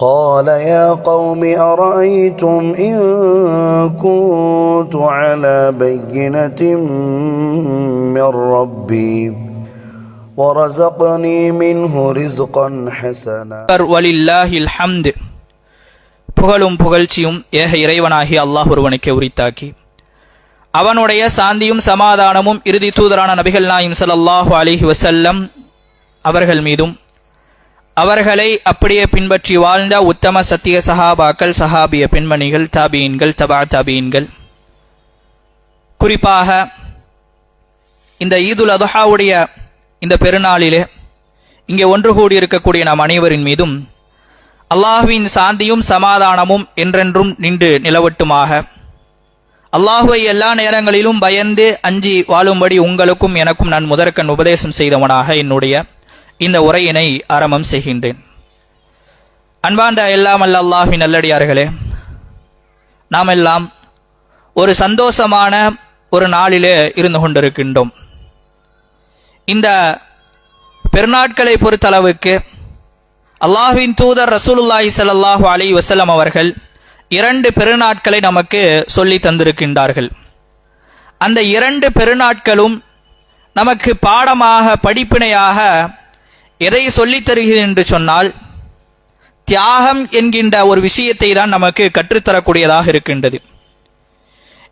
قال يا قوم أرأيتم إن كنت على بينة من ربي ورزقني منه رزقا حسنا வலில்லாஹில் ஹம்து புகழும் புகழ்ச்சியும் ஏக இறைவனாகி அல்லாஹ் ஒருவனுக்கு உரித்தாக்கி அவனுடைய சாந்தியும் சமாதானமும் இறுதி தூதரான நபிகள் நாயும் ஸல்லல்லாஹு அலைஹி வஸல்லம் அவர்கள் மீதும் அவர்களை அப்படியே பின்பற்றி வாழ்ந்த உத்தம சத்திய சஹாபாக்கள் சஹாபிய பெண்மணிகள் தாபீன்கள் தபா தாபீன்கள் குறிப்பாக இந்த ஈதுல் அதுஹாவுடைய இந்த பெருநாளிலே இங்கே ஒன்று கூடியிருக்கக்கூடிய நாம் அனைவரின் மீதும் அல்லாஹுவின் சாந்தியும் சமாதானமும் என்றென்றும் நின்று நிலவட்டுமாக. அல்லாஹுவை எல்லா நேரங்களிலும் பயந்து அஞ்சி வாழும்படி உங்களுக்கும் எனக்கும் நான் முதற்கண் உபதேசம் செய்தவனாக என்னுடைய இந்த உரையினை ஆரம்பம் செய்கின்றேன். அன்பாண்ட எல்லாம் அல்ல அல்லாஹின் நல்லடியார்களே நாம் எல்லாம் ஒரு சந்தோஷமான ஒரு நாளிலே இருந்து கொண்டிருக்கின்றோம். இந்த பெருநாட்களை பொறுத்தளவுக்கு அல்லாஹின் தூதர் ரசூலுல்லாஹி சல்லாஹு அலி வசலம் அவர்கள் இரண்டு பெருநாட்களை நமக்கு சொல்லி தந்திருக்கின்றார்கள். அந்த இரண்டு பெருநாட்களும் நமக்கு பாடமாக படிப்பினையாக எதை சொல்லித் தருகிறது என்று சொன்னால் தியாகம் என்கின்ற ஒரு விஷயத்தை தான் நமக்கு கற்றுத்தரக்கூடியதாக இருக்கின்றது.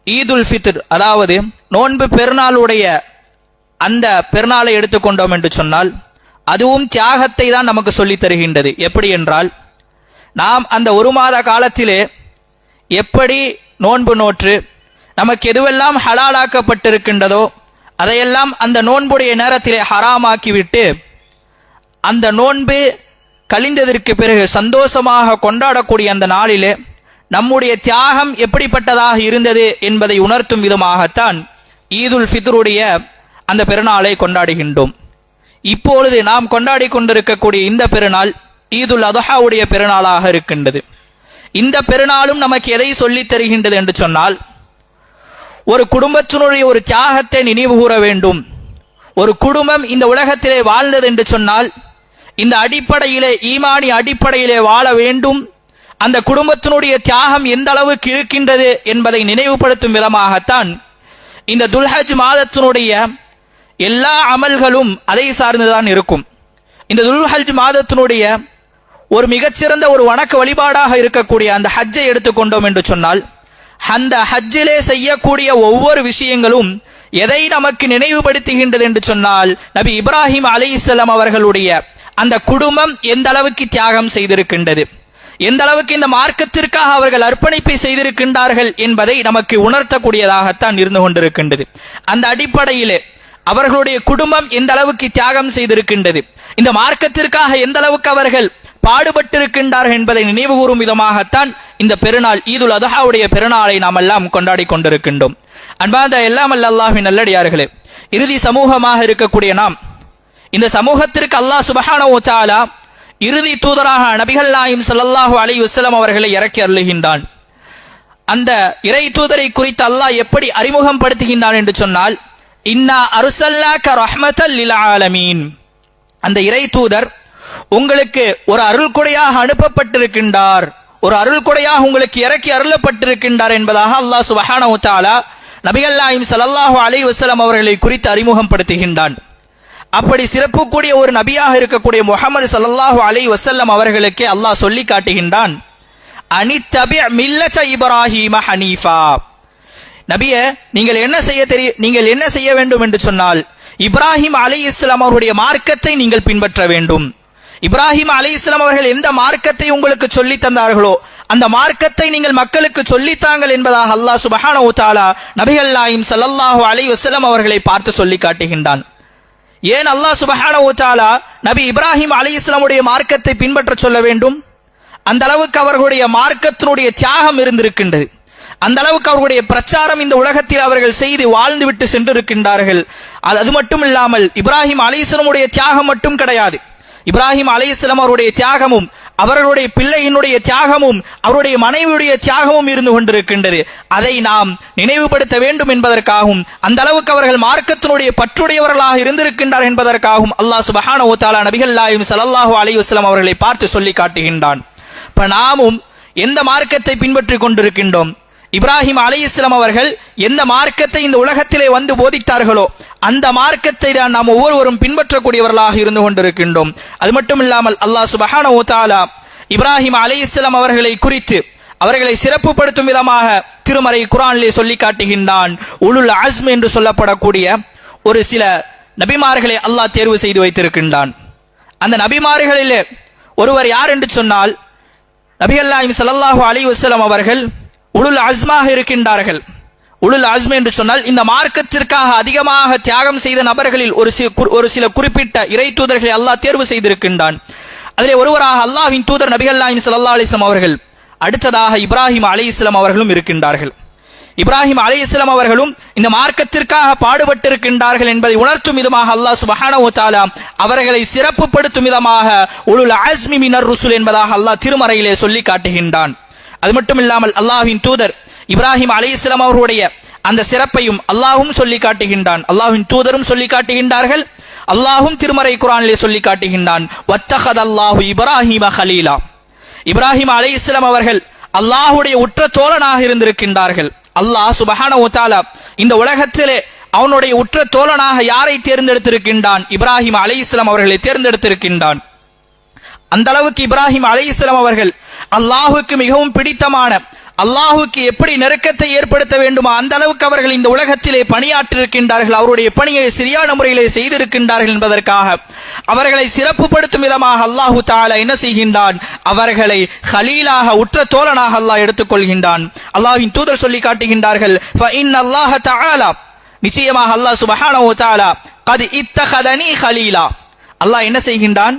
ஈதுல் ஃபித்ர் அதாவது நோன்பு பெருநாளுடைய அந்த பெருநாளை எடுத்துக்கொண்டோம் என்று சொன்னால் அதுவும் தியாகத்தை தான் நமக்கு சொல்லித் தருகின்றது. எப்படி என்றால் நாம் அந்த ஒரு மாத காலத்திலே எப்படி நோன்பு நோற்று நமக்கு எதுவெல்லாம் ஹலாலாக்கப்பட்டிருக்கின்றதோ அதையெல்லாம் அந்த நோன்புடைய நேரத்திலே ஹராமாக்கிவிட்டு அந்த நோன்பு கழிந்ததற்கு பிறகு சந்தோஷமாக கொண்டாடக்கூடிய அந்த நாளிலே நம்முடைய தியாகம் எப்படிப்பட்டதாக இருந்தது என்பதை உணர்த்தும் விதமாகத்தான் ஈதுல் ஃபித்ருடைய அந்த பெருநாளை கொண்டாடுகின்றோம். இப்பொழுது நாம் கொண்டாடி கொண்டிருக்கக்கூடிய இந்த பெருநாள் ஈதுல் அதஹாவுடைய பெருநாளாக இருக்கின்றது. இந்த பெருநாளும் நமக்கு எதை சொல்லித் தருகின்றது என்று சொன்னால் ஒரு குடும்பத்தினுடைய ஒரு தியாகத்தை நினைவு கூற வேண்டும். ஒரு குடும்பம் இந்த உலகத்திலே வாழ்ந்தது என்று சொன்னால் இந்த அடிப்படையிலே ஈமானி அடிப்படையிலே வாழ வேண்டும். அந்த குடும்பத்தினுடைய தியாகம் எந்த அளவுக்கு இருக்கின்றது என்பதை நினைவுபடுத்தும் விதமாகத்தான் இந்த துல்ஹஜ் மாதத்தினுடைய எல்லா அமல்களும் அதை சார்ந்துதான் இருக்கும். இந்த துல்ஹஜ் மாதத்தினுடைய ஒரு மிகச்சிறந்த ஒரு வணக்க வழிபாடாக இருக்கக்கூடிய அந்த ஹஜ்ஜை எடுத்துக்கொண்டோம் என்று சொன்னால் அந்த ஹஜ்ஜிலே செய்யக்கூடிய ஒவ்வொரு விஷயங்களும் எதை நமக்கு நினைவுபடுத்துகின்றது என்று சொன்னால் நபி இப்ராஹிம் அலைஹிஸ்ஸலாம் அவர்களுடைய அந்த குடும்பம் எந்த அளவுக்கு தியாகம் செய்திருக்கின்றது? எந்த அளவுக்கு இந்த மார்க்கத்திற்காக அவர்கள் அர்ப்பணிப்பை செய்திருக்கின்றார்கள் என்பதை நமக்கு உணர்த்தக்கூடியதாகத்தான் இருந்து கொண்டிருக்கின்றது. அந்த அடிப்படையிலே அவர்களுடைய குடும்பம் எந்த அளவுக்கு தியாகம் செய்திருக்கின்றது? இந்த மார்க்கத்திற்காக எந்த அளவுக்கு அவர்கள் பாடுபட்டிருக்கின்றார்கள் என்பதை நினைவு கூறும் விதமாகத்தான் இந்த பெருநாள் ஈதுல் அதஹாவுடைய பெருநாளை நாம் எல்லாம் கொண்டாடி கொண்டிருக்கின்றோம். அன்பாந்த எல்லாம் அல்ல அல்லாஹின் நல்லடியார்களே இறுதி சமூகமாக இருக்கக்கூடிய நாம் இந்த சமூகத்திற்கு அல்லாஹ் சுபஹானஹு இறுதி தூதராக நபிகள் நாயும் ஸல்லல்லாஹு அலி வஸல்லம் அவர்களை இறக்கி அருளுகின்றான். அந்த இறை தூதரை குறித்து அல்லாஹ் எப்படி அறிமுகம் படுத்துகின்றான் என்று சொன்னால் இன்னா அருசல்லா க லில் ஆலமீன். அந்த இறை தூதர் உங்களுக்கு ஒரு அருள் கொடையாக அனுப்பப்பட்டிருக்கின்றார். ஒரு அருள் கொடையாக உங்களுக்கு இறக்கி அருளப்பட்டிருக்கின்றார் என்பதாக அல்லாஹ் சுபஹான தஆலா நபிகள் நாயும் ஸல்லல்லாஹு அலி வஸல்லம் அவர்களை குறித்து அறிமுகம் படுத்துகின்றான். அப்படி சிறப்புக்கூடிய ஒரு நபியாக இருக்கக்கூடிய முகமது சல்லாஹூ அலை வசல்லம் அவர்களுக்கு அல்லாஹ் சொல்லி காட்டுகின்றான் அனித்தபி மில்லத இப்ராஹிம ஹனீஃபா. நபிய நீங்கள் என்ன செய்ய தெரிய நீங்கள் என்ன செய்ய வேண்டும் என்று சொன்னால் இப்ராஹிம் அலை இஸ்லாம் அவருடைய மார்க்கத்தை நீங்கள் பின்பற்ற வேண்டும். இப்ராஹிம் அலி இஸ்லாம் அவர்கள் எந்த மார்க்கத்தை உங்களுக்கு சொல்லி தந்தார்களோ அந்த மார்க்கத்தை நீங்கள் மக்களுக்கு சொல்லித்தாங்கள் என்பதாக அல்லாஹ் சுபஹான நபிகள் நாயும் ஸல்லல்லாஹு அலி வஸல்லம் அவர்களை பார்த்து சொல்லி காட்டுகின்றான். ஏன் அல்லாஹ் சுபஹான தஆலா நபி இப்ராஹிம் அலைஹிஸ்ஸலாமுடைய மார்க்கத்தை பின்பற்ற சொல்ல வேண்டும்? அந்த அளவுக்கு அவர்களுடைய மார்க்கத்தினுடைய தியாகம் இருந்திருக்கின்றது. அந்த அளவுக்கு அவர்களுடைய பிரச்சாரம் இந்த உலகத்தில் அவர்கள் செய்து வாழ்ந்து விட்டு சென்றிருக்கின்றார்கள். அது அது மட்டும் இல்லாமல் இப்ராஹிம் அலைஹிஸ்ஸலாமுடைய தியாகம் மட்டும் கிடையாது. இப்ராஹிம் அலைஹிஸ்ஸலாம் அவருடைய தியாகமும் அவர்களுடைய பிள்ளையினுடைய தியாகமும் அவருடைய மனைவியுடைய தியாகமும் இருந்து கொண்டிருக்கின்றது. அதை நாம் நினைவுபடுத்த வேண்டும் என்பதற்காகவும் அந்த அளவுக்கு அவர்கள் மார்க்கத்தினுடைய பற்றுடையவர்களாக இருந்திருக்கின்றார் என்பதற்காகவும் அல்லாஹ் சுபஹான ஓத்தாலா நபிகல்லாயும் சலல்லாஹு ஸல்லல்லாஹு அவர்களை பார்த்து சொல்லி காட்டுகின்றான். இப்போ நாமும் எந்த மார்க்கத்தை பின்பற்றி கொண்டிருக்கின்றோம்? இப்ராஹிம் அலி இஸ்லாம் அவர்கள் எந்த மார்க்கத்தை இந்த உலகத்திலே வந்து போதித்தார்களோ அந்த மார்க்கத்தை தான் நாம் ஒவ்வொருவரும் பின்பற்றக்கூடியவர்களாக இருந்து கொண்டிருக்கின்றோம். அது மட்டும் இல்லாமல் அல்லாஹ் சுபஹான தாலா இப்ராஹிம் அலி இஸ்லாம் அவர்களை குறித்து அவர்களை சிறப்புப்படுத்தும் விதமாக திருமறை குரானிலே சொல்லி காட்டுகின்றான். உளுல் அஸ்ம் என்று சொல்லப்படக்கூடிய ஒரு சில நபிமார்களை அல்லாஹ் தேர்வு செய்து வைத்திருக்கின்றான். அந்த நபிமார்களிலே ஒருவர் யார் என்று சொன்னால் நபி அல்லாஹிம் சல்லாஹூ அலி வஸல்லம் அவர்கள் உளுல் அஸ்மாக இருக்கின்றார்கள். உளுல் ஆஸ்மி என்று சொன்னால் இந்த மார்க்கத்திற்காக அதிகமாக தியாகம் செய்த நபர்களில் ஒரு சில ஒரு சில குறிப்பிட்ட இறை தூதர்களை அல்லாஹ் தேர்வு செய்திருக்கின்றான். அதிலே ஒருவராக அல்லாஹின் தூதர் நபிகல்லாஹிம் சல்லா அலிஸ்லாம் அவர்கள் அடுத்ததாக இப்ராஹிம் அலைஹிஸ்ஸலாம் அவர்களும் இருக்கின்றார்கள். இப்ராஹிம் அலைஹிஸ்ஸலாம் அவர்களும் இந்த மார்க்கத்திற்காக பாடுபட்டிருக்கின்றார்கள் என்பதை உணர்த்தும் விதமாக அல்லாஹ் சுப்ஹானஹு வ அவர்களை சிறப்புப்படுத்தும் விதமாக உளுல் அஸ்மி மினர் ருசுல் என்பதாக அல்லாஹ் திருமறையிலே சொல்லி காட்டுகின்றான். அது மட்டும் இல்லாமல் அல்லாஹ்வின் தூதர் இப்ராஹிம் அலைஹிஸ்ஸலாம் அவர்களுடைய அந்த சிறப்பையும் அல்லாஹும் சொல்லி காட்டுகின்றான். அல்லாஹின் தூதரும் சொல்லி காட்டுகின்றார்கள். அல்லாஹும் திருமறை குரானிலே சொல்லி காட்டுகின்றான். வத்தஹதல்லாஹு இப்ராஹிம ஹலீலா. இப்ராஹிம் அலை இஸ்லாம் அவர்கள் அல்லாஹுடைய உற்ற தோழனாக இருந்திருக்கின்றார்கள். அல்லாஹ் சுபஹான தாலா இந்த உலகத்திலே அவனுடைய உற்ற தோழனாக யாரை தேர்ந்தெடுத்திருக்கின்றான்? இப்ராஹிம் அலை இஸ்லாம் அவர்களை தேர்ந்தெடுத்திருக்கின்றான். அந்த அளவுக்கு இப்ராஹிம் அலை இஸ்லாம் அவர்கள் அல்லாஹுக்கு மிகவும் பிடித்தமான அல்லாஹுக்கு எப்படி நெருக்கத்தை ஏற்படுத்த வேண்டுமோ அந்த அளவுக்கு அவர்கள் இந்த உலகத்திலே பணியாற்றிருக்கின்றார்கள். அவருடைய பணியை சரியான முறையிலே செய்திருக்கின்றார்கள் என்பதற்காக. அவர்களை சிறப்புப்படுத்தும் விதமாக அல்லாஹு தாலா என்ன செய்கின்றான்? அவர்களை ஹலீலாக உற்ற தோழனாக அல்லாஹ் எடுத்துக்கொள்கின்றான். அல்லாஹின் தூதர் சொல்லி காட்டுகின்றார்கள் அல்லாஹ தஆலா. நிச்சயமாக அல்லாஹ் சுபஹானோ தாலா தஆலா இத்தகதனி ஹலீலா. அல்லாஹ் என்ன செய்கின்றான்?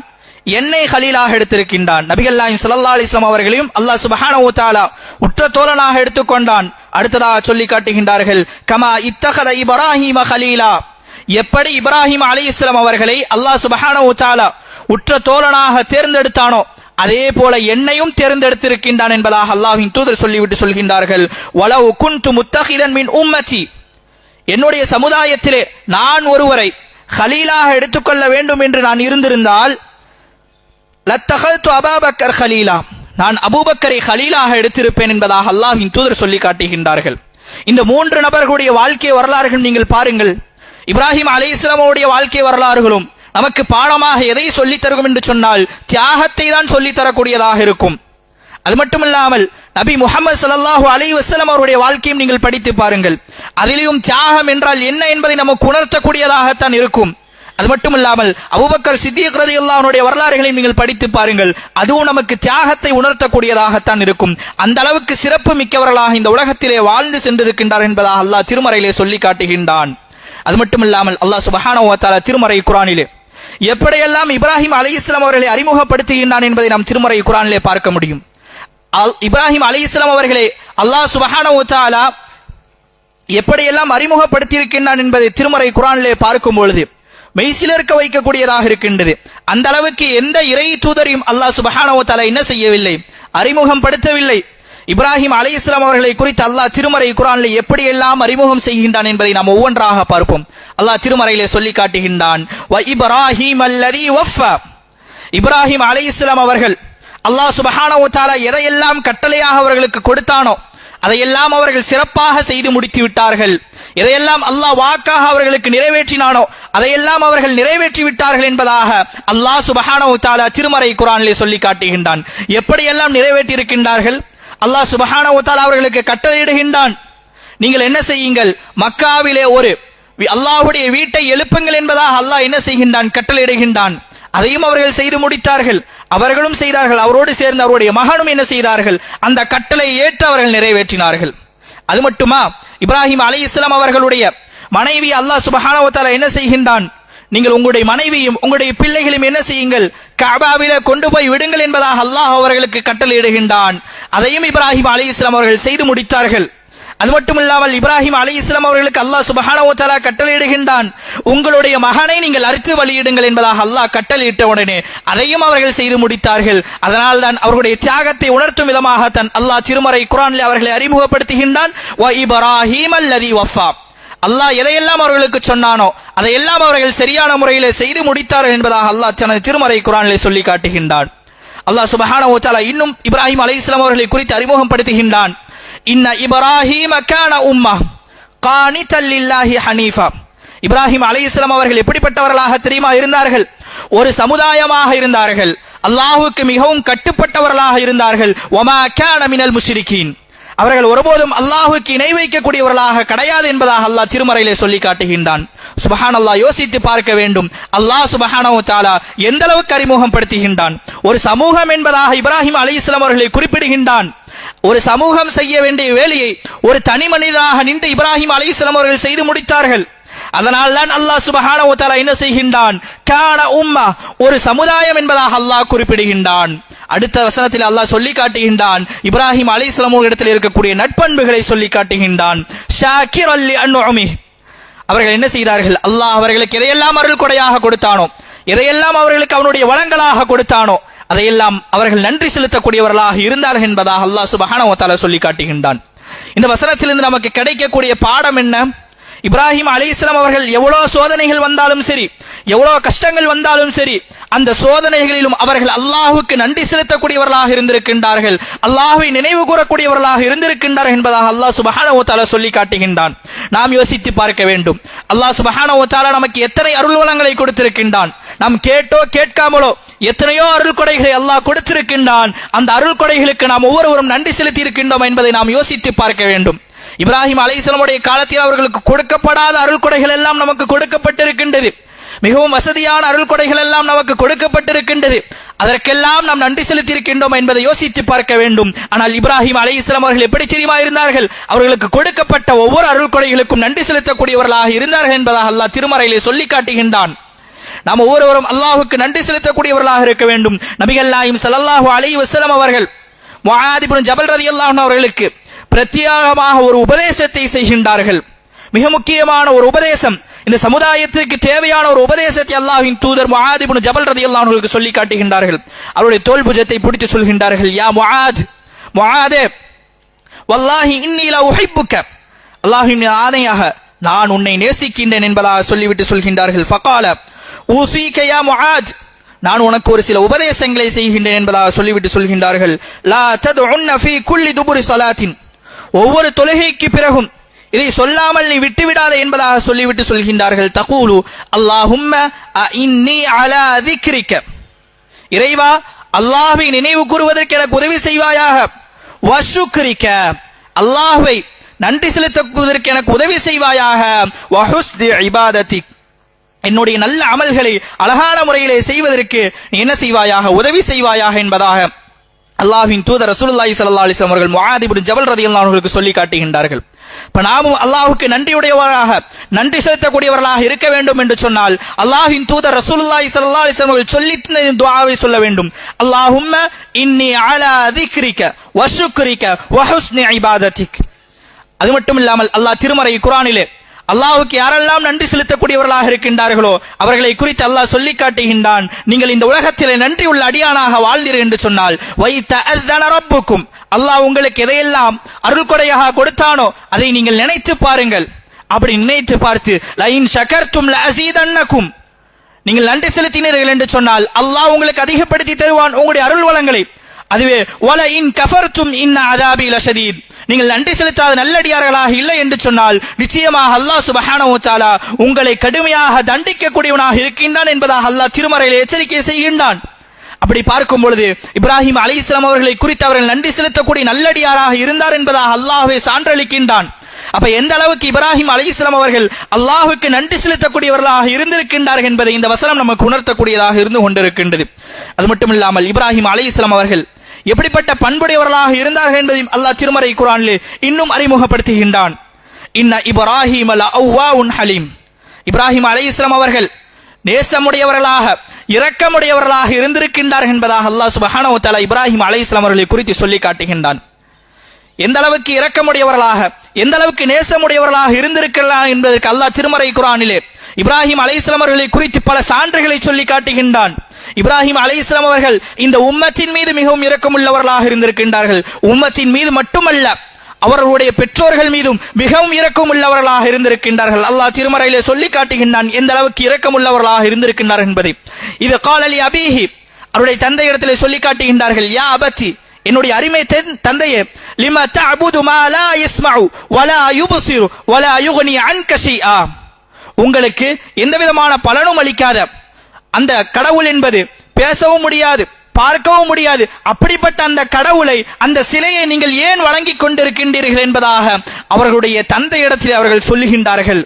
என்னை ஹலீலாக எடுத்திருக்கின்றான். நபிகல்லாஹிம் ஸல்லல்லாஹு அலைஹி அவர்களையும் அல்லாஹ் சுபஹான ஊத்தாலா உற்ற தோழனாக எடுத்துக்கொண்டான். அடுத்ததாக சொல்லி காட்டுகின்றார்கள் கமா இத்தகத இப்ராஹிம ஹலீலா எப்படி இப்ராஹிம் அலி இஸ்லாம் அவர்களை அல்லாஹ் சுபஹான ஊத்தாலா உற்ற தோழனாக தேர்ந்தெடுத்தானோ அதே போல என்னையும் தேர்ந்தெடுத்திருக்கின்றான் என்பதாக அல்லாஹின் தூதர் சொல்லிவிட்டு சொல்கின்றார்கள் வலவு குன்து முத்தகிதன் மின் உம்மத்தி என்னுடைய சமுதாயத்திலே நான் ஒருவரை ஹலீலாக எடுத்துக்கொள்ள வேண்டும் என்று நான் இருந்திருந்தால் லத்தகத்து அபாபக்கர் ஹலீலா. நான் அபூபக்கரை ஹலீலாக எடுத்திருப்பேன் என்பதாக அல்லாஹின் தூதர் சொல்லி காட்டுகின்றார்கள். இந்த மூன்று நபர்களுடைய வாழ்க்கை வரலாறுகள் நீங்கள் பாருங்கள். இப்ராஹிம் அலை இஸ்லாமுடைய வாழ்க்கை வரலாறுகளும் நமக்கு பாடமாக எதை சொல்லித் தருகும் என்று சொன்னால் தியாகத்தை தான் சொல்லித் தரக்கூடியதாக இருக்கும். அது மட்டுமில்லாமல் நபி முகமது ஸல்லல்லாஹு அலி வஸல்லம் அவருடைய வாழ்க்கையும் நீங்கள் படித்து பாருங்கள். அதிலேயும் தியாகம் என்றால் என்ன என்பதை நமக்கு உணர்த்தக்கூடியதாகத்தான் இருக்கும். அது மட்டும் இல்லாமல் அபுபக்கர் சித்திக் ரதியுல்லாஹ்வுடைய வரலாறுகளையும் நீங்கள் படித்து பாருங்கள். அதுவும் நமக்கு தியாகத்தை உணர்த்தக்கூடியதாகத்தான் இருக்கும். அந்த அளவுக்கு சிறப்பு மிக்கவர்களாக இந்த உலகத்திலே வாழ்ந்து சென்றிருக்கின்றார் என்பதாக அல்லாஹ் திருமறையிலே சொல்லி காட்டுகின்றான். அது மட்டும் இல்லாமல் அல்லாஹ் சுபஹானஹு திருமறை குரானிலே எப்படியெல்லாம் இப்ராஹிம் அலைஹிஸ்ஸலாம் அவர்களை அறிமுகப்படுத்துகின்றான் என்பதை நாம் திருமறை குரானிலே பார்க்க முடியும். அல்- இப்ராஹிம் இஸ்லாம் அவர்களே அல்லாஹ் சுபஹானஹு எப்படியெல்லாம் அறிமுகப்படுத்தியிருக்கின்றான் என்பதை திருமறை குரானிலே பார்க்கும் பொழுது மெய்சிலிருக்க வைக்கக்கூடியதாக இருக்கின்றது. அந்த அளவுக்கு எந்த இறை தூதரையும் அல்லாஹ் சுபஹானஹு வ என்ன செய்யவில்லை? அறிமுகம் படுத்தவில்லை. இப்ராஹிம் அலைஹிஸ்ஸலாம் அவர்களை குறித்து அல்லாஹ் திருமறை குரானில் எப்படியெல்லாம் அறிமுகம் செய்கின்றான் என்பதை நாம் ஒவ்வொன்றாக பார்ப்போம். அல்லாஹ் திருமறையிலே சொல்லி காட்டுகின்றான். வ இப்ராஹிம் அல்லதி இஸ்லாம் இப்ராஹிம் அவர்கள் அல்லாஹ் சுபஹானஹு தாலா எதையெல்லாம் கட்டளையாக அவர்களுக்கு கொடுத்தானோ அதையெல்லாம் அவர்கள் சிறப்பாக செய்து முடித்து விட்டார்கள். எதையெல்லாம் அல்லாஹ் வாக்காக அவர்களுக்கு நிறைவேற்றினானோ அதையெல்லாம் அவர்கள் நிறைவேற்றி விட்டார்கள் என்பதாக அல்லாஹ் சுபஹானவு தாலா திருமறை குரானிலே சொல்லி காட்டுகின்றான். எப்படியெல்லாம் நிறைவேற்றி இருக்கின்றார்கள் அல்லாஹ் சுபஹானவு தாலா அவர்களுக்கு கட்டளையிடுகின்றான். நீங்கள் என்ன செய்யுங்கள்? மக்காவிலே ஒரு அல்லாஹுடைய அல்லாஹ்வுடைய வீட்டை எழுப்புங்கள் என்பதாக அல்லாஹ் என்ன செய்கின்றான்? கட்டளையிடுகின்றான். அதையும் அவர்கள் செய்து முடித்தார்கள். அவர்களும் செய்தார்கள். அவரோடு சேர்ந்து அவருடைய மகனும் என்ன செய்தார்கள்? அந்த கட்டளை ஏற்று அவர்கள் நிறைவேற்றினார்கள். அது மட்டுமா? இப்ராஹிம் அலி இஸ்லாம் அவர்களுடைய மனைவி அல்லாஹ் சுபஹானவத்தால என்ன செய்கின்றான்? நீங்கள் உங்களுடைய மனைவியும் உங்களுடைய பிள்ளைகளையும் என்ன செய்யுங்கள்? கஅபாவில கொண்டு போய் விடுங்கள் என்பதாக அல்லாஹ் அவர்களுக்கு கட்டளையிடுகின்றான். அதையும் இப்ராஹிம் அலி இஸ்லாம் அவர்கள் செய்து முடித்தார்கள். அது மட்டுமில்லாமல் இப்ராஹிம் அலை இஸ்லாம் அவர்களுக்கு அல்லாஹ் சுபஹானஹு வ கட்டளையிடுகின்றான். உங்களுடைய மகனை நீங்கள் அறுத்து வழியிடுங்கள் என்பதாக அல்லாஹ் கட்டளையிட்ட உடனே அதையும் அவர்கள் செய்து முடித்தார்கள். அதனால் தான் அவர்களுடைய தியாகத்தை உணர்த்தும் விதமாக தன் அல்லாஹ் திருமறை குரானில் அவர்களை அறிமுகப்படுத்துகின்றான். வ இப்ராஹிம் அல்லதி வஃபா. அல்லாஹ் எதையெல்லாம் அவர்களுக்கு சொன்னானோ அதையெல்லாம் அவர்கள் சரியான முறையில் செய்து முடித்தார்கள் என்பதாக அல்லாஹ் தனது திருமறை குரானிலே சொல்லி காட்டுகின்றான் அல்லாஹ் சுபஹான ஓச்சாலா இன்னும் இப்ராஹிம் அலைஹிஸ்ஸலாம் அவர்களை குறித்து அறிமுகப்படுத்துகின்றான். இன்ன இப்ராஹீம உம்மா காணி தல்லில்லாஹி ஹனீஃபா இப்ராஹிம் அலைஹிஸ்ஸலாம் அவர்கள் எப்படிப்பட்டவர்களாக தெரியுமா இருந்தார்கள் ஒரு சமுதாயமாக இருந்தார்கள் அல்லாஹுக்கு மிகவும் கட்டுப்பட்டவர்களாக இருந்தார்கள் ஒமா கேன மினல் முஷிரிக்கீன் அவர்கள் ஒருபோதும் அல்லாஹுக்கு இணை வைக்கக்கூடியவர்களாக கிடையாது என்பதாக அல்லாஹ் திருமறையிலே சொல்லி காட்டுகின்றான் சுபஹான் அல்லாஹ் யோசித்து பார்க்க வேண்டும் அல்லாஹ் சுபஹானோ தாலா எந்த அளவுக்கு அறிமுகப்படுத்துகின்றான் ஒரு சமூகம் என்பதாக இப்ராஹிம் அலைஹிஸ்ஸலாம் அவர்களை குறிப்பிடுகின்றான் ஒரு சமூகம் செய்ய வேண்டிய வேலையை ஒரு தனி மனிதனாக நின்று இப்ராஹிம் அலைஹிஸ்ஸலாம் அவர்கள் செய்து முடித்தார்கள். அதனால் தான் அல்லாஹ் சுபஹான தஆலா என்ன செய்கின்றான்? கான உம்மா ஒரு சமுதாயம் என்பதாக அல்லாஹ் குறிப்பிடுகின்றான். அடுத்த வசனத்தில் அல்லாஹ் சொல்லி காட்டுகின்றான். இப்ராஹிம் அலைஹிஸ்ஸலாம் இடத்தில் இருக்கக்கூடிய நட்பண்புகளை சொல்லி காட்டுகின்றான். ஷாக்கிர் அல்லி அன்னுமி அவர்கள் என்ன செய்தார்கள்? அல்லாஹ் அவர்களுக்கு எதையெல்லாம் அருள் கொடையாக கொடுத்தானோ எதையெல்லாம் அவர்களுக்கு அவனுடைய வளங்களாக கொடுத்தானோ அதையெல்லாம் அவர்கள் நன்றி செலுத்தக்கூடியவர்களாக இருந்தார்கள் என்பதாக அல்லாஹ் சுபஹானஹு வ சொல்லி காட்டுகின்றான். இந்த வசனத்திலிருந்து நமக்கு கிடைக்கக்கூடிய பாடம் என்ன? இப்ராஹிம் அலைஹிஸ்ஸலாம் அவர்கள் எவ்வளவு சோதனைகள் வந்தாலும் சரி எவ்வளோ கஷ்டங்கள் வந்தாலும் சரி அந்த சோதனைகளிலும் அவர்கள் அல்லாஹுக்கு நன்றி செலுத்தக்கூடியவர்களாக இருந்திருக்கின்றார்கள். அல்லாஹுவை நினைவு கூறக்கூடியவர்களாக இருந்திருக்கின்றார்கள் என்பதாக அல்லாஹ் சுபஹான சொல்லி காட்டுகின்றான். நாம் யோசித்து பார்க்க வேண்டும். அல்லாஹ் சுபஹானஹு நமக்கு எத்தனை அருள்வளங்களை கொடுத்திருக்கின்றான். நாம் கேட்டோ கேட்காமலோ எத்தனையோ அருள் கொடைகளை அல்லாஹ் கொடுத்திருக்கின்றான். அந்த அருள் கொடைகளுக்கு நாம் ஒவ்வொருவரும் நன்றி செலுத்தி இருக்கின்றோம் என்பதை நாம் யோசித்து பார்க்க வேண்டும். இப்ராஹிம் அலைசலமுடைய காலத்தில் அவர்களுக்கு கொடுக்கப்படாத அருள் கொடைகள் எல்லாம் நமக்கு கொடுக்கப்பட்டிருக்கின்றது. மிகவும் வசதியான அருள் கொடைகள் எல்லாம் நமக்கு கொடுக்கப்பட்டிருக்கின்றது. அதற்கெல்லாம் நாம் நன்றி செலுத்தி இருக்கின்றோம் என்பதை யோசித்து பார்க்க வேண்டும். ஆனால் இப்ராஹிம் அலை இஸ்லாம் அவர்கள் எப்படி தெரியுமா இருந்தார்கள்? அவர்களுக்கு கொடுக்கப்பட்ட ஒவ்வொரு அருள் கொடைகளுக்கும் நன்றி செலுத்தக்கூடியவர்களாக இருந்தார்கள் என்பதாக அல்லாஹ் திருமறையிலே சொல்லி காட்டுகின்றான். நாம் ஒவ்வொருவரும் அல்லாஹுக்கு நன்றி செலுத்தக்கூடியவர்களாக இருக்க வேண்டும். நபிகள் நாயும் ஸல்லல்லாஹு அலி வசலம் அவர்கள் முஆத் ஜபல் ரதி அல்லாஹன் அவர்களுக்கு பிரத்யேகமாக ஒரு உபதேசத்தை செய்கின்றார்கள். மிக முக்கியமான ஒரு உபதேசம் இந்த சமுதாயத்திற்கு தேவையான ஒரு உபதேசத்தை அல்லாஹின் தூதர் முஆத் ஜபல் ரதி அல்லாஹர்களுக்கு அவர்களுக்கு சொல்லி காட்டுகின்றார்கள். அவருடைய தோல் புஜத்தை பிடித்து சொல்கின்றார்கள் யா முஆத் முஹாதே வல்லாஹி இன்னில உஹைப்புக்க. அல்லாஹின் ஆணையாக நான் உன்னை நேசிக்கின்றேன் என்பதாக சொல்லிவிட்டு சொல்கின்றார்கள். ஃபகால ஊசீக யா நான் உனக்கு ஒரு சில உபதேசங்களை செய்கின்றேன் என்பதாக சொல்லிவிட்டு சொல்கின்றார்கள். லா தது ஃபீ குல்லி துபுரி சலாத்தின் ஒவ்வொரு தொழுகைக்கு பிறகும் இதை சொல்லாமல் நீ விட்டுவிடாதே என்பதாக சொல்லிவிட்டு சொல்கின்றார்கள். தகூலு அல்லாஹும்ம இன்னி அலா திக்ரிக்க. இறைவா அல்லாஹை நினைவு கூறுவதற்கு எனக்கு உதவி செய்வாயாக. வஷுக்ரிக்க. அல்லாஹை நன்றி செலுத்துவதற்கு எனக்கு உதவி செய்வாயாக. வஹுஸ்தி இபாதத்திக். என்னுடைய நல்ல அமல்களை அழகான முறையிலே செய்வதற்கு நீ என்ன செய்வாயாக? உதவி செய்வாயாக என்பதாக அல்லாஹ்வின் தூதர் ரசூலுல்லாஹி ஸல்லல்லாஹு அலைஹி வஸல்லம் அவர்கள் முஆத் ஜபல் ரலியல்லாஹு அவர்களுக்கு சொல்லி காட்டுகின்றார்கள். இப்போ நாமும் அல்லாஹுக்கு நன்றியுடையவராக நன்றி செலுத்தக்கூடியவர்களாக இருக்க வேண்டும் என்று சொன்னால் அல்லாஹின் தூதர் ரசூலுல்லாஹி ஸல்லல்லாஹு அலைஹி வஸல்லம் அவர்கள் சொல்லி துஆவை சொல்ல வேண்டும். அல்லாஹும்ம இன்னி அலா திக்ரிக வ ஷுக்ரிக வ ஹுஸ்னி இபாதத்திக். அது மட்டும் இல்லாமல் அல்லாஹ் திருமறை குரானிலே அல்லாவுக்கு யாரெல்லாம் நன்றி செலுத்தக்கூடியவர்களாக இருக்கின்றார்களோ அவர்களை குறித்து அல்லாஹ் சொல்லி காட்டுகின்றான். நீங்கள் இந்த உலகத்திலே நன்றி உள்ள அடியானாக வாழ்ந்தீர்கள் என்று சொன்னால் வைத்த ரப்புக்கும் அல்லாஹ் உங்களுக்கு எதையெல்லாம் அருள்கொடையாக கொடுத்தானோ அதை நீங்கள் நினைத்து பாருங்கள். அப்படி நினைத்து பார்த்து லைன் ஷகர்த்தும் லஅஸீதன்னக்கும் நீங்கள் நன்றி செலுத்தினீர்கள் என்று சொன்னால் அல்லாஹ் உங்களுக்கு அதிகப்படுத்தி தருவான் உங்களுடைய அருள் வளங்களை. அதுவே ஒல இன் கஃபர்த்தும் இன்ன அதாபி லசதீத் நீங்கள் நன்றி செலுத்தாத நல்லடியார்களாக இல்லை என்று சொன்னால் நிச்சயமாக அல்லாஹ் சுபஹானஹு உங்களை கடுமையாக தண்டிக்கக்கூடியவனாக இருக்கின்றான் என்பதாக அல்லாஹ் திருமறையில் எச்சரிக்கை செய்கின்றான். அப்படி பார்க்கும் பொழுது இப்ராஹிம் அலைஹிஸ்ஸலாம் அவர்களை குறித்து அவர்கள் நன்றி செலுத்தக்கூடிய நல்லடியாராக இருந்தார் என்பதாக அல்லாஹுவை சான்றளிக்கின்றான். அப்ப எந்த அளவுக்கு இப்ராஹிம் அலைஹிஸ்ஸலாம் அவர்கள் அல்லாஹுக்கு நன்றி செலுத்தக்கூடியவர்களாக இருந்திருக்கின்றார்கள் என்பதை இந்த வசனம் நமக்கு உணர்த்தக்கூடியதாக இருந்து கொண்டிருக்கின்றது. அது மட்டும் இல்லாமல் இப்ராஹிம் இஸ்லாம் அவர்கள் எப்படிப்பட்ட பண்புடையவர்களாக இருந்தார்கள் என்பதையும் அல்லாஹ் திருமறை குரானிலே இன்னும் அறிமுகப்படுத்துகின்றான். இன்ன இப்ராஹிம் அல் அவ்வாவுன் ஹலீம். இப்ராஹிம் அலை இஸ்லாம் அவர்கள் நேசமுடையவர்களாக இரக்கமுடையவர்களாக இருந்திருக்கின்றார்கள் என்பதாக அல்லாஹ் சுபஹானோ தலா இப்ராஹிம் இப்ராஹிம் இஸ்லாம் அவர்களை குறித்து சொல்லி காட்டுகின்றான். எந்த அளவுக்கு இரக்கமுடையவர்களாக எந்த அளவுக்கு நேசமுடையவர்களாக இருந்திருக்கலாம் என்பதற்கு அல்லாஹ் திருமறை குரானிலே இப்ராஹிம் அலைஹிஸ்ஸலாம் அவர்களை குறித்து பல சான்றுகளை சொல்லி காட்டுகின்றான். இப்ராஹிம் அலைஹிஸ்ஸலாம் அவர்கள் இந்த உம்மத்தின் மீது மிகவும் இரக்கமுள்ளவர்களாக இருந்திருக்கின்றார்கள். உம்மத்தின் மீது மட்டுமல்ல அவர்களுடைய பெற்றோர்கள் மீதும் மிகவும் இரக்கம் உள்ளவர்களாக இருந்திருக்கின்றார்கள். அல்லாஹ் திருமறையிலே சொல்லி காட்டுகின்றான் எந்த அளவுக்கு இரக்கம் உள்ளவர்களாக இருந்திருக்கின்றார் என்பதை. இது காலலி அபீஹி அவருடைய தந்தை இடத்திலே சொல்லி காட்டுகின்றார்கள் யா அபத்தி என்னுடைய அருமை தென் தந்தையே லிம தஅபுது மா லா யஸ்மஉ வலா யுப்சிரு வலா யுக்னி அன்க ஷைஆ. உங்களுக்கு எந்த விதமான பலனும் அளிக்காத அந்த கடவுள் என்பது பேசவும் முடியாது பார்க்கவும் முடியாது. அப்படிப்பட்ட அந்த கடவுளை அந்த சிலையை நீங்கள் ஏன் வழங்கிக் கொண்டிருக்கின்றீர்கள் என்பதாக அவர்களுடைய தந்தை இடத்தில் அவர்கள் சொல்லுகின்றார்கள்.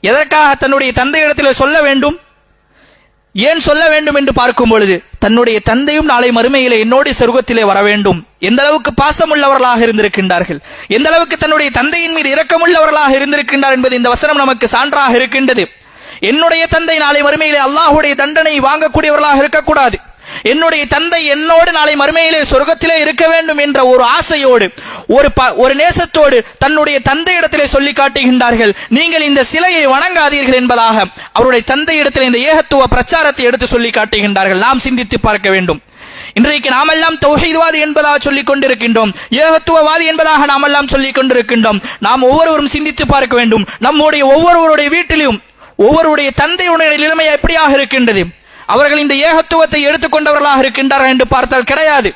எதற்காக தன்னுடைய தந்தையிடத்தில் சொல்ல வேண்டும்? ஏன் சொல்ல வேண்டும் என்று பார்க்கும் பொழுது தன்னுடைய தந்தையும் நாளை மறுமையிலே என்னோடு சொர்க்கத்திலே வர வேண்டும். எந்த அளவுக்கு பாசமுள்ளவர்களாக இருந்திருக்கின்றார்கள்? எந்த அளவுக்கு தன்னுடைய தந்தையின் மீது இரக்கமுள்ளவர்களாக இருந்திருக்கின்றார் என்பது இந்த வசனம் நமக்கு சான்றாக இருக்கின்றது. என்னுடைய தந்தை நாளை மறுமையிலே அல்லாஹுடைய தண்டனை வாங்கக்கூடியவர்களாக இருக்கக்கூடாது. என்னுடைய தந்தை என்னோடு நாளை மறுமையிலே சொர்க்கத்திலே இருக்க வேண்டும் என்ற ஒரு ஆசையோடு ஒரு ப- ஒரு நேசத்தோடு தன்னுடைய தந்தையிடத்திலே சொல்லி காட்டுகின்றார்கள். நீங்கள் இந்த சிலையை வணங்காதீர்கள் என்பதாக அவருடைய தந்தையிடத்தில் இந்த ஏகத்துவ பிரச்சாரத்தை எடுத்து சொல்லி காட்டுகின்றார்கள். நாம் சிந்தித்து பார்க்க வேண்டும். இன்றைக்கு நாமெல்லாம் தௌஹீத்வாதி என்பதாக சொல்லிக் கொண்டிருக்கின்றோம். ஏகத்துவவாதி என்பதாக நாமெல்லாம் சொல்லிக் கொண்டிருக்கின்றோம். நாம் ஒவ்வொருவரும் சிந்தித்து பார்க்க வேண்டும். நம்முடைய ஒவ்வொருவருடைய வீட்டிலும் ஒவ்வொருடைய தந்தையுடைய நிலைமை எப்படியாக இருக்கின்றது? அவர்கள் இந்த ஏகத்துவத்தை எடுத்துக்கொண்டவர்களாக இருக்கின்றார்கள் என்று பார்த்தால் கிடையாது.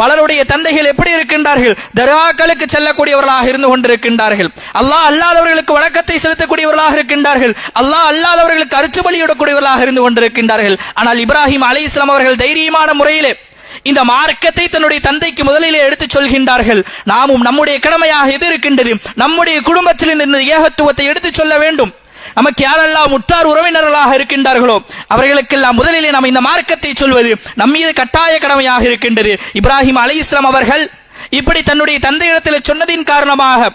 பலருடைய தந்தைகள் எப்படி இருக்கின்றார்கள்? தர்காக்களுக்கு செல்லக்கூடியவர்களாக இருந்து கொண்டிருக்கின்றார்கள். அல்லாஹ் அல்லாதவர்களுக்கு வழக்கத்தை செலுத்தக்கூடியவர்களாக இருக்கின்றார்கள். அல்லாஹ் அல்லாதவர்களுக்கு அரிச்சு பலியிடக்கூடியவர்களாக இருந்து கொண்டிருக்கின்றார்கள். ஆனால் இப்ராஹிம் அலி இஸ்லாம் அவர்கள் தைரியமான முறையிலே இந்த மார்க்கத்தை தன்னுடைய தந்தைக்கு முதலிலே எடுத்துச் சொல்கின்றார்கள். நாமும் நம்முடைய கடமையாக எது இருக்கின்றது? நம்முடைய குடும்பத்தில் இந்த ஏகத்துவத்தை எடுத்துச் சொல்ல வேண்டும். நமக்கு யாரெல்லாம் உற்றார் உறவினர்களாக இருக்கின்றார்களோ அவர்களுக்கெல்லாம் முதலிலே நாம் இந்த மார்க்கத்தை சொல்வது நம் மீது கட்டாய கடமையாக இருக்கின்றது. இப்ராஹிம் அலி இஸ்லாம் அவர்கள் இப்படி தன்னுடைய தந்தையிடத்தில் சொன்னதின் காரணமாக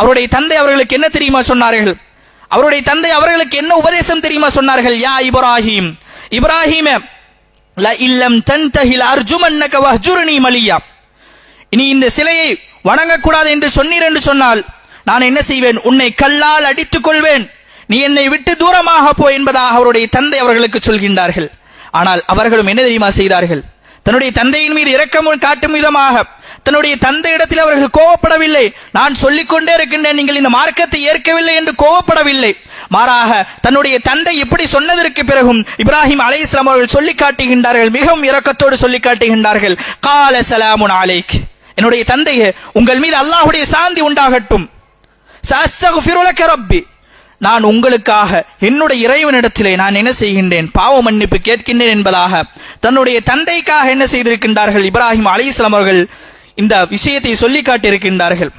அவருடைய தந்தை அவர்களுக்கு என்ன தெரியுமா சொன்னார்கள்? அவருடைய தந்தை அவர்களுக்கு என்ன உபதேசம் தெரியுமா சொன்னார்கள்? யா இப்ராஹிம் இப்ராஹிம ல இல்லம் தன்தஹில் அர்ஜுமன்னக வஹ்ஜுரணி மலியா. இனி இந்த சிலையை வணங்கக்கூடாது என்று சொன்னீர் என்று சொன்னால் நான் என்ன செய்வேன்? உன்னை கல்லால் அடித்துக் கொள்வேன். நீ என்னை விட்டு தூரமாக போ என்பதாக அவருடைய தந்தை அவர்களுக்கு சொல்கின்றார்கள். ஆனால் அவர்களும் என்ன தெரியுமா செய்தார்கள்? தன்னுடைய தந்தையின் மீது இரக்கம் காட்டும் விதமாக தன்னுடைய தந்தை இடத்தில் அவர்கள் கோவப்படவில்லை. நான் சொல்லிக்கொண்டே இருக்கின்றேன் நீங்கள் இந்த மார்க்கத்தை ஏற்கவில்லை என்று கோவப்படவில்லை. மாறாக தன்னுடைய தந்தை இப்படி சொன்னதற்கு பிறகும் இப்ராஹிம் அலை அவர்கள் சொல்லி காட்டுகின்றார்கள் மிகவும் இரக்கத்தோடு சொல்லி காட்டுகின்றார்கள் கால சலாமுன் அலைக். என்னுடைய தந்தையே உங்கள் மீது அல்லாஹ்வுடைய சாந்தி உண்டாகட்டும். ரப்பி. நான் உங்களுக்காக என்னுடைய இறைவனிடத்திலே நான் என்ன செய்கின்றேன்? பாவ மன்னிப்பு கேட்கின்றேன் என்பதாக தன்னுடைய தந்தைக்காக என்ன செய்திருக்கின்றார்கள்? இப்ராஹிம் அலிஸ்லாம் அவர்கள் இந்த விஷயத்தை சொல்லி காட்டியிருக்கின்றார்கள்.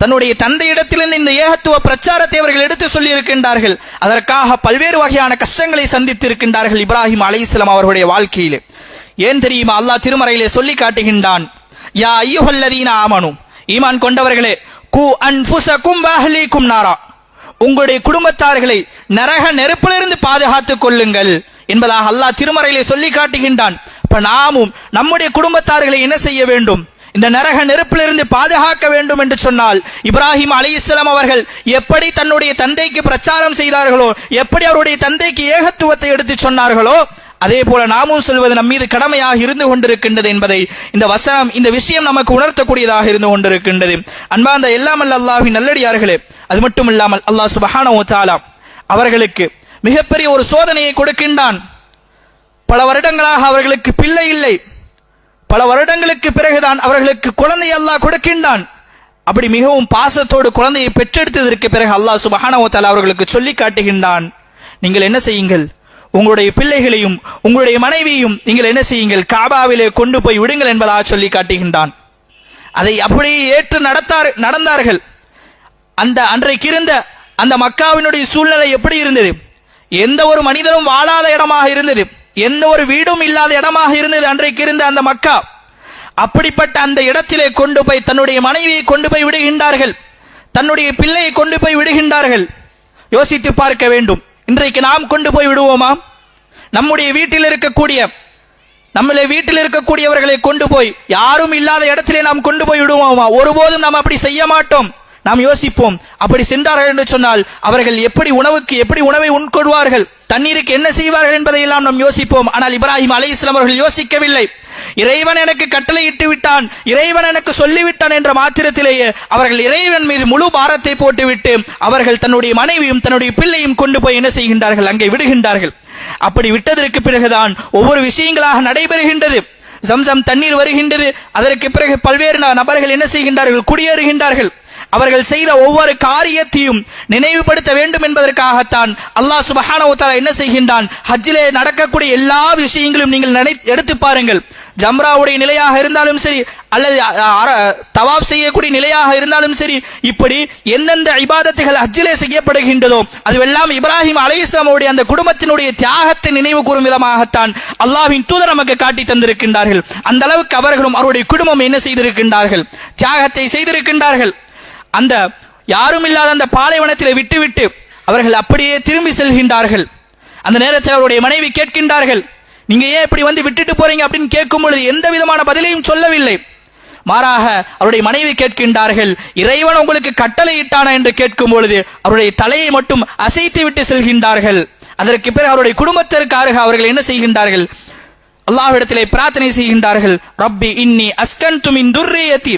தன்னுடைய தந்தையிடத்திலிருந்து இந்த ஏகத்துவ பிரச்சாரத்தை அவர்கள் எடுத்து சொல்லி இருக்கின்றார்கள் அதற்காக பல்வேறு வகையான கஷ்டங்களை சந்தித்திருக்கின்றார்கள் இப்ராஹிம் அலிஸ்லாம் அவர்களுடைய வாழ்க்கையிலே. ஏன் தெரியுமா? அல்லாஹ் திருமறையிலே சொல்லி காட்டுகின்றான் யா ஐயுஹல்லதீன ஆமனும் ஈமான் கொண்டவர்களே கு அன்ஃபுசகும் வஹ்லீக்கும் நாரா. உங்களுடைய குடும்பத்தார்களை நரக நெருப்பிலிருந்து பாதுகாத்துக் கொள்ளுங்கள் என்பதாக அல்லாஹ் திருமறையிலே சொல்லி காட்டுகின்றான். இப்ப நாமும் நம்முடைய குடும்பத்தார்களை என்ன செய்ய வேண்டும்? இந்த நரக நெருப்பிலிருந்து பாதுகாக்க வேண்டும் என்று சொன்னால் இப்ராஹிம் அலிஸ்லாம் அவர்கள் எப்படி தன்னுடைய தந்தைக்கு பிரச்சாரம் செய்தார்களோ எப்படி அவருடைய தந்தைக்கு ஏகத்துவத்தை எடுத்து சொன்னார்களோ அதே போல நாமும் சொல்வது நம் மீது கடமையாக இருந்து கொண்டிருக்கின்றது என்பதை இந்த வசனம் இந்த விஷயம் நமக்கு உணர்த்தக்கூடியதாக இருந்து கொண்டிருக்கின்றது. அன்பார்ந்த எல்லாம் அல்ல அல்லாஹின் நல்லடியார்களே அது மட்டும் இல்லாமல் அல்லாஹ் சுபஹான தாலா அவர்களுக்கு மிகப்பெரிய ஒரு சோதனையை கொடுக்கின்றான். பல வருடங்களாக அவர்களுக்கு பிள்ளை இல்லை. பல வருடங்களுக்கு பிறகுதான் அவர்களுக்கு குழந்தை அல்லாஹ் கொடுக்கின்றான். அப்படி மிகவும் பாசத்தோடு குழந்தையை பெற்றெடுத்ததற்கு பிறகு அல்லாஹ் சுபஹானஹு ஓத்தாலா அவர்களுக்கு சொல்லி காட்டுகின்றான். நீங்கள் என்ன செய்யுங்கள்? உங்களுடைய பிள்ளைகளையும் உங்களுடைய மனைவியையும் நீங்கள் என்ன செய்யுங்கள்? காபாவிலே கொண்டு போய் விடுங்கள் என்பதாக சொல்லி காட்டுகின்றான். அதை அப்படியே ஏற்று நடத்தார் நடந்தார்கள். அந்த அன்றைக்கு இருந்த அந்த மக்காவினுடைய சூழ்நிலை எப்படி இருந்தது? எந்த ஒரு மனிதனும் வாழாத இடமாக இருந்தது. எந்த ஒரு வீடும் இல்லாத இடமாக இருந்தது அன்றைக்கு இருந்த அந்த மக்கா. அப்படிப்பட்ட அந்த இடத்திலே கொண்டு போய் தன்னுடைய மனைவியை கொண்டு போய் விடுகின்றார்கள். தன்னுடைய பிள்ளையை கொண்டு போய் விடுகின்றார்கள். யோசித்து பார்க்க வேண்டும். இன்றைக்கு நாம் கொண்டு போய் விடுவோமா? நம்முடைய வீட்டில் இருக்கக்கூடிய நம்மளை வீட்டில் இருக்கக்கூடியவர்களை கொண்டு போய் யாரும் இல்லாத இடத்திலே நாம் கொண்டு போய் விடுவோமா? ஒருபோதும் நாம் அப்படி செய்ய மாட்டோம். நாம் யோசிப்போம் அப்படி சென்றார்கள் என்று சொன்னால் அவர்கள் எப்படி உணவுக்கு எப்படி உணவை உட்கொள்வார்கள்? தண்ணீருக்கு என்ன செய்வார்கள் என்பதையெல்லாம் நாம் யோசிப்போம். ஆனால் இப்ராஹிம் அலை இஸ்லாம் அவர்கள் யோசிக்கவில்லை. இறைவன் எனக்கு கட்டளையிட்டு விட்டான் இறைவன் எனக்கு சொல்லிவிட்டான் என்ற மாத்திரத்திலேயே அவர்கள் இறைவன் மீது முழு பாரத்தை போட்டுவிட்டு அவர்கள் தன்னுடைய மனைவியும் தன்னுடைய பிள்ளையும் கொண்டு போய் என்ன செய்கின்றார்கள்? அங்கே விடுகின்றார்கள். அப்படி விட்டதற்கு பிறகுதான் ஒவ்வொரு விஷயங்களாக நடைபெறுகின்றது. ஜம்சம் தண்ணீர் வருகின்றது. அதற்கு பிறகு பல்வேறு நபர்கள் என்ன செய்கின்றார்கள்? குடியேறுகின்றார்கள். அவர்கள் செய்த ஒவ்வொரு காரியத்தையும் நினைவுபடுத்த வேண்டும் என்பதற்காகத்தான் அல்லாஹ் சுபஹானவத்தாலா என்ன செய்கின்றான்? ஹஜ்ஜிலே நடக்கக்கூடிய எல்லா விஷயங்களும் நீங்கள் நினை எடுத்து பாருங்கள். ஜம்ராவுடைய நிலையாக இருந்தாலும் சரி அல்லது தவாப் செய்யக்கூடிய நிலையாக இருந்தாலும் சரி இப்படி எந்தெந்த இபாதத்துகள் அஜிலே செய்யப்படுகின்றதோ அதுவெல்லாம் இப்ராஹிம் அலைஹிஸ்ஸலாமுடைய அந்த குடும்பத்தினுடைய தியாகத்தை நினைவு கூறும் விதமாகத்தான் அல்லாஹின் தூதர் நமக்கு காட்டி தந்திருக்கின்றார்கள். அந்த அளவுக்கு அவர்களும் அவருடைய குடும்பம் என்ன செய்திருக்கின்றார்கள்? தியாகத்தை செய்திருக்கின்றார்கள். அந்த யாரும் இல்லாத அந்த பாலைவனத்தில் விட்டுவிட்டு அவர்கள் அப்படியே திரும்பி செல்கின்றார்கள். அந்த நேரத்தில் அவருடைய மனைவி கேட்கின்றார்கள் நீங்க ஏன் இப்படி வந்து விட்டுட்டு போறீங்க அப்படின்னு கேட்கும் பொழுது எந்த விதமான பதிலையும் சொல்லவில்லை. மாறாக அவருடைய மனைவி கேட்கின்றார்கள் இறைவன் உங்களுக்கு கட்டளையிட்டானா என்று கேட்கும் பொழுது அவருடைய தலையை மட்டும் அசைத்து விட்டு செல்கின்றார்கள். அதற்கு பிறகு அவருடைய குடும்பத்திற்காக அவர்கள் என்ன செய்கின்றார்கள்? அல்லாஹ்விடத்திலே பிரார்த்தனை செய்கின்றார்கள் ரப்பி இன்னி அஸ்கன் துமின் துர்ரியத்தி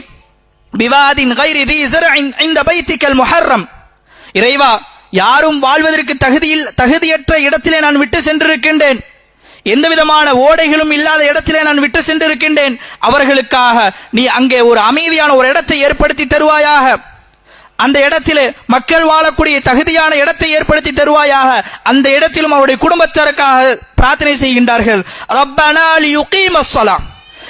விவாதின் கைரி தி ஜர்இன் இந்த பைத்திக்கல் முஹர்ரம். இறைவா யாரும் வாழ்வதற்கு தகுதியில் தகுதியற்ற இடத்திலே நான் விட்டு சென்றிருக்கின்றேன். எந்த விதமான ஓடைகளும் இல்லாத இடத்திலே நான் விட்டு சென்றிருக்கின்றேன். அவர்களுக்காக நீ அங்கே ஒரு அமைதியான ஒரு இடத்தை ஏற்படுத்தி தருவாயாக. அந்த இடத்திலே மக்கள் வாழக்கூடிய தகுதியான இடத்தை ஏற்படுத்தி தருவாயாக. அந்த இடத்திலும் அவருடைய குடும்பத்தாருக்காக பிரார்த்தனை செய்கின்றார்கள். ரப்பனா லியுகீமஸ்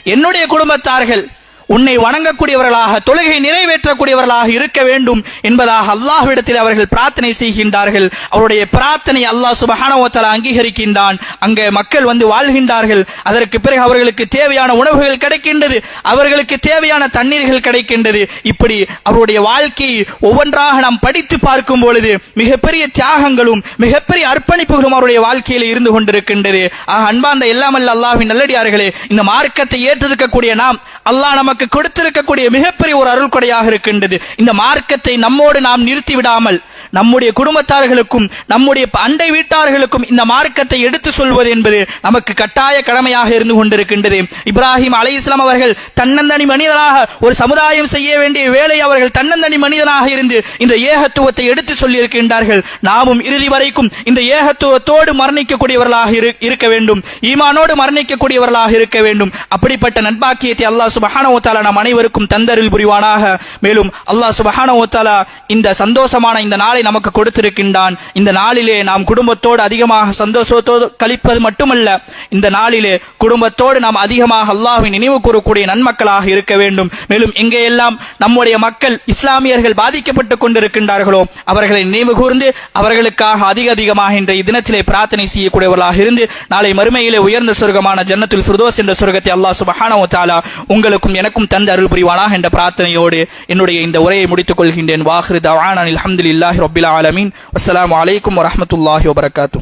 என்னுடைய குடும்பத்தார்கள் உன்னை வணங்கக்கூடியவர்களாக தொழுகை நிறைவேற்றக்கூடியவர்களாக இருக்க வேண்டும் என்பதாக அல்லாஹ்விடத்தில் அவர்கள் பிரார்த்தனை செய்கின்றார்கள். அவருடைய பிரார்த்தனை அல்லாஹ் சுபஹானஹு அங்கீகரிக்கின்றான். அங்கே மக்கள் வந்து வாழ்கின்றார்கள். அதற்கு பிறகு அவர்களுக்கு தேவையான உணவுகள் கிடைக்கின்றது. அவர்களுக்கு தேவையான தண்ணீர்கள் கிடைக்கின்றது. இப்படி அவருடைய வாழ்க்கையை ஒவ்வொன்றாக நாம் படித்து பார்க்கும் பொழுது மிகப்பெரிய தியாகங்களும் மிகப்பெரிய அர்ப்பணிப்புகளும் அவருடைய வாழ்க்கையில் இருந்து கொண்டிருக்கின்றது. ஆக அன்பார்ந்த எல்லாமல்ல அல்லாஹ்வின் நல்லடியார்களே இந்த மார்க்கத்தை ஏற்றிருக்கக்கூடிய நாம் அல்லாஹ் நமக்கு கொடுத்திருக்கக்கூடிய மிகப்பெரிய ஒரு அருள் கொடையாக இருக்கின்றது. இந்த மார்க்கத்தை நம்மோடு நாம் நிறுத்தி விடாமல் நம்முடைய குடும்பத்தார்களுக்கும் நம்முடைய அண்டை வீட்டார்களுக்கும் இந்த மார்க்கத்தை எடுத்து சொல்வது என்பது நமக்கு கட்டாய கடமையாக இருந்து கொண்டிருக்கின்றது. இப்ராஹிம் அலை இஸ்லாம் அவர்கள் தன்னந்தனி மனிதனாக ஒரு சமுதாயம் செய்ய வேண்டிய வேலை அவர்கள் தன்னந்தனி மனிதனாக இருந்து இந்த ஏகத்துவத்தை எடுத்து சொல்லியிருக்கின்றார்கள். நாமும் இறுதி வரைக்கும் இந்த ஏகத்துவத்தோடு மரணிக்கக்கூடியவர்களாக இரு- இருக்க வேண்டும். ஈமானோடு மரணிக்கக்கூடியவர்களாக இருக்க வேண்டும். அப்படிப்பட்ட நட்பாக்கியத்தை அல்லாஹ் சுபஹானஹு வ நம் அனைவருக்கும் தந்தரில் புரிவானாக. மேலும் அல்லாஹ் சுபஹானோத்தாலா இந்த சந்தோஷமான இந்த நாளை நமக்கு கொடுத்திருக்கின்றான். இந்த நாளிலே நாம் குடும்பத்தோடு அதிகமாக சந்தோஷத்தோடு கழிப்பது மட்டுமல்ல இந்த நாளிலே குடும்பத்தோடு நாம் அதிகமாக அல்லாஹின் நினைவு கூறக்கூடிய நன்மக்களாக இருக்க வேண்டும். மேலும் எங்கேயெல்லாம் நம்முடைய மக்கள் இஸ்லாமியர்கள் பாதிக்கப்பட்டு கொண்டிருக்கின்றார்களோ அவர்களை நினைவு கூர்ந்து அவர்களுக்காக அதிக அதிகமாக இன்றைய தினத்திலே பிரார்த்தனை செய்யக்கூடியவர்களாக இருந்து நாளை மறுமையிலே உயர்ந்த சொர்க்கமான ஜன்னத்துல் ஃபிர்தோஸ் என்ற சொர்க்கத்தை அல்லாஹ் சுபஹானோ தாலா உங்களுக்கும் எனக்கும் தந்து அருள் புரிவானா என்ற பிரார்த்தனையோடு என்னுடைய இந்த உரையை முடித்துக் கொள்கின்றேன். வாஹிரு தவானான் அல்ஹம்துலில்லாஹி റബ്ബിൽ ആലമീൻ അസ്സലാമു അലൈക്കും വറഹമത്തല്ലാഹി വബർക്കാത്തു